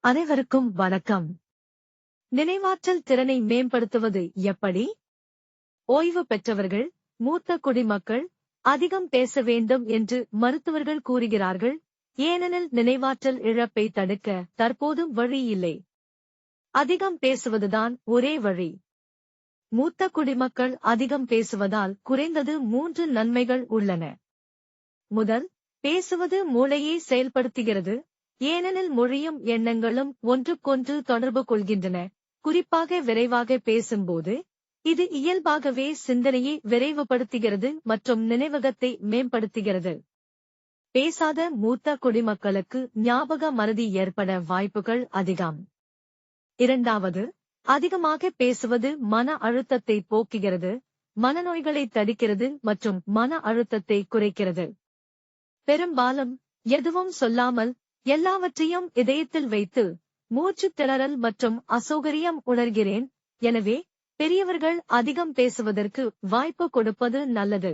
அனைவருக்கும் வணக்கம். நினைவாற்றல் திறனை மேம்படுத்துவது எப்படி? ஓய்வு பெற்றவர்கள் மூத்த குடிமக்கள் அதிகம் பேச வேண்டும் என்று மருத்துவர்கள் கூறுகிறார்கள் ஏனெனில் நினைவாற்றல் இழப்பை தடுக்க தற்போதும் வழி இல்லை. அதிகம் பேசுவதுதான் ஒரே வழி. மூத்த குடிமக்கள் அதிகம் பேசுவதால் குறைந்தது மூன்று நன்மைகள் உள்ளன. முதல் பேசுவது மூளையை செயல்படுத்துகிறது. ஏனெனில் மொழியும் எண்ணங்களும் ஒன்றுக்கொன்று தொடர்பு கொள்கின்றன. குறிப்பாக விரைவாக பேசும்போது இது இயல்பாகவே சிந்தனையை விரைவுபடுத்துகிறது மற்றும் நினைவகத்தை மேம்படுத்துகிறது. பேசாத மூத்த குடிமக்களுக்கு ஞாபக மறதி ஏற்பட வாய்ப்புகள் அதிகம். இரண்டாவது அதிகமாக பேசுவது மன அழுத்தத்தை போக்குகிறது மனநோய்களை தடுக்கிறது மற்றும் மன அழுத்தத்தை குறைக்கிறது. பெரும்பாலும் எதுவும் சொல்லாமல் எல்லாவற்றையும் இதயத்தில் வைத்து மூச்சுத் திணறல் மற்றும் அசௌகரியம் உணர்கிறேன். எனவே பெரியவர்கள் அதிகம் பேசுவதற்கு வாய்ப்பு கொடுப்பது நல்லது.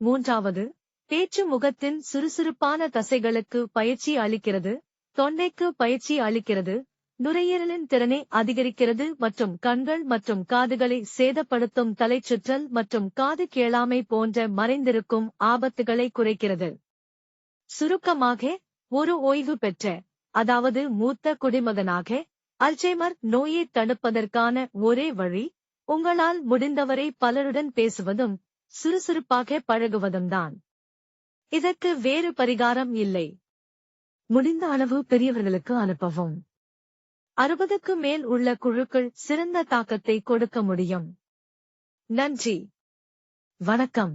மூன்றாவது பேச்சு முகத்தின் சுறுசுறுப்பான தசைகளுக்கு பயிற்சி அளிக்கிறது. தொண்டைக்கு பயிற்சி அளிக்கிறது. நுரையீரலின் திறனை அதிகரிக்கிறது மற்றும் கண்கள் மற்றும் காதுகளை சேதப்படுத்தும் தலைச்சுற்றல் மற்றும் காது கேளாமை போன்ற மறைந்திருக்கும் ஆபத்துகளை குறைக்கிறது. சுருக்கமாக ஒரு ஓய்வு பெற்ற அதாவது மூத்த குடிமகனாக அல்சைமர் நோயை தடுப்பதற்கான ஒரே வழி உங்களால் முடிந்தவரை பலருடன் பேசுவதும் சுறுசுறுப்பாக பழகுவதும் தான் இதற்கு வேறு பரிகாரம் இல்லை. முடிந்த அளவு பெரியவர்களுக்கு அனுப்பவும். அறுபதுக்கு மேல் உள்ள குழுக்கள் சிறந்த தாக்கத்தை கொடுக்க முடியும். நன்றி. வணக்கம்.